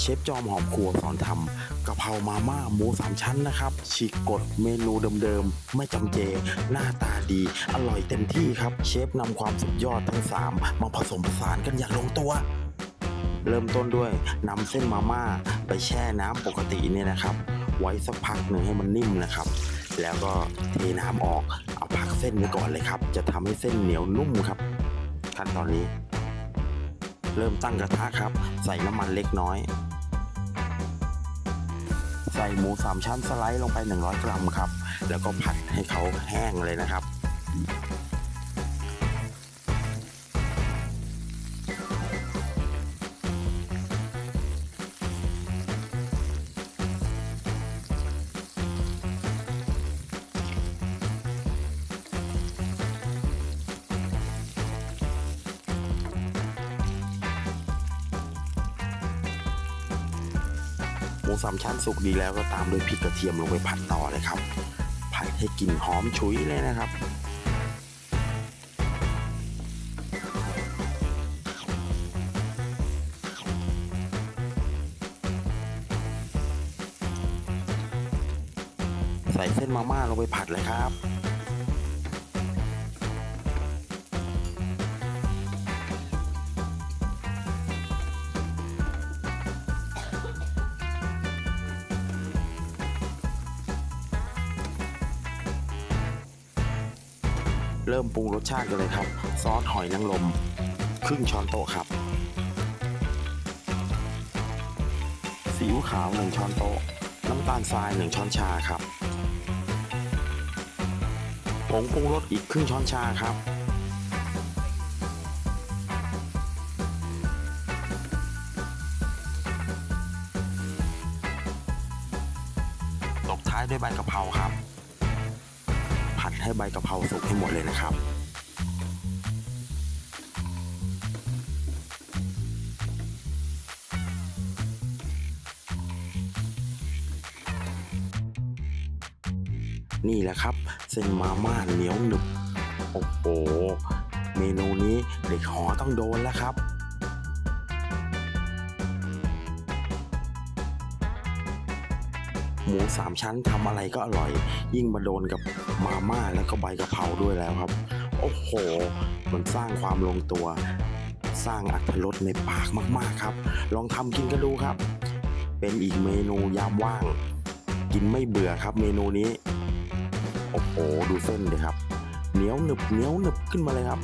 เชฟจอมหอมครัวสอนทำกะเพรามาม่าหมูสามชั้นนะครับฉีกกฎเมนูเดิมๆ ไม่จำเจ หน้าตาดี อร่อยเต็มที่ครับ เชฟนำความสุดยอดทั้ง 3 มาผสมผสานกันอย่างลงตัวเริ่มต้นด้วยนำเส้นมาม่าไปแช่น้ำปกติเนี่ยนะครับ ไว้สักพักหนึ่งให้มันนิ่มนะครับ แล้วก็เทน้ำออกเอาพักเส้นไว้ก่อนเลยครับ จะทำให้เส้นเหนียวนุ่มครับขั้นตอนนี้ เริ่มตั้งกระทะครับ ใส่น้ำมันเล็กน้อย ใส่หมูสามชั้นสไลด์ลงไป 100 กรัมครับ แล้วก็ผัดให้เขาแห้งเลยนะครับ มูสามชั้นสุกดีแล้วก็ตามด้วยพริกกระเทียมลงไปผัดต่อเลยครับผัดให้กลิ่นหอมฉุยเลยนะครับใส่เส้นมาม่าลงไปผัดเลยครับ เริ่มปรุงรสชาติกันเลยครับ ซอสหอยนางรมครึ่งช้อนโต๊ะครับซีอิ๊วขาว1ช้อนโต๊ะ น้ำตาลทราย1ช้อนชาครับผงปรุงรสอีกครึ่งช้อนชาครับตบท้ายด้วยใบกะเพราครับ ให้ใบกะเพราสุกให้หมดเลยนะครับ นี่แหละครับ เส้นมาม่าเหนียวหนึบ โอ้โห เมนูนี้เด็กหอต้องโดนแล้วครับ หมูสามชั้นทำอะไรก็อร่อย ยิ่งมาโดนกับมาม่าแล้วก็ใบกะเพราด้วยแล้วครับ โอ้โห มันสร้างความลงตัว สร้างอัตรสในปากมากๆครับ ลองทำกินกันดูครับ เป็นอีกเมนูยามว่าง กินไม่เบื่อครับเมนูนี้ โอ้โห ดูเส้นเลยครับ เหนียวหนึบเหนียวหนึบขึ้นมาเลยครับ